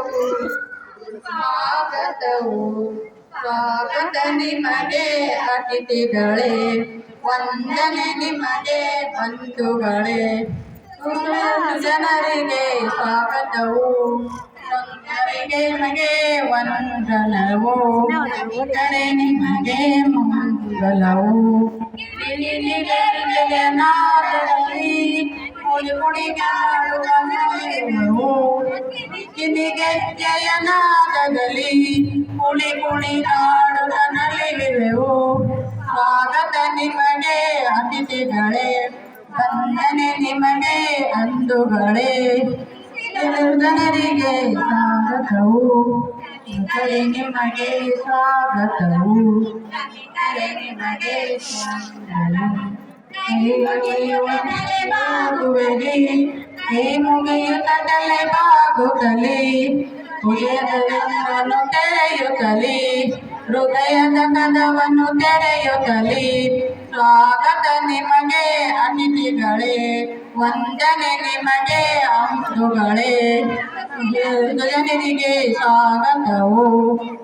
ಸ್ವಾಗತವು ಸ್ವಾಗತವು ಸ್ವಾಗತ ನಿಮಗೆ ಅತಿಥಿಗಳೇ ವಂದನೆ ನಿಮಗೆ ಬಂಧುಗಳೇ ಸುಳ್ಳು ಜನರಿಗೆ ಸ್ವಾಗತವು ಸಂತರಿಗೆ ನಿಮಗೆ ವಂದನವು ಇತರೆ ನಿಮಗೆ ಮಂಗಲವು ನಾದದಲ್ಲಿ ಕುಡಿ ಕುಣಿಗಾಡುವ ನಲಿವೆವು ಕಿಡಿಗೆಜ್ಜೆಯ ನಾದದಲ್ಲಿ ಕುಳಿ ಕುಣಿಗಾಡುವ ನಲಿವೆವು ಸ್ವಾಗತ ನಿಮಗೆ ಅತಿಥಿಗಳೇ, ವಂದನೆ ನಿಮಗೆ ಅಂದುಗಳೇ. ಜನರಿಗೆ ಸ್ವಾಗತವು. ನಿಮಗೆ ಸ್ವಾಗತವು. ನಿಮಗೆ ಸ್ವಾಗತವು. ಇತರೆ ನಿಮಗೆ ಬಾಗುವೆಲಿ ಕೈ ಮುಗಿಯುತ್ತಲೇ ಬಾಗುತ್ತಲೇ ಹೃದಯವನ್ನು ತೆರೆಯುತ್ತಲೇ ಹೃದಯದ ಕದವನ್ನು ತೆರೆಯುತ್ತಲಿ ಸ್ವಾಗತ ನಿಮಗೆ ಅತಿಥಿಗಳೇ ವಂದನೆ ನಿಮಗೆ ಅಂದುಗಳೇ ಜನರಿಗೆ ಸ್ವಾಗತವು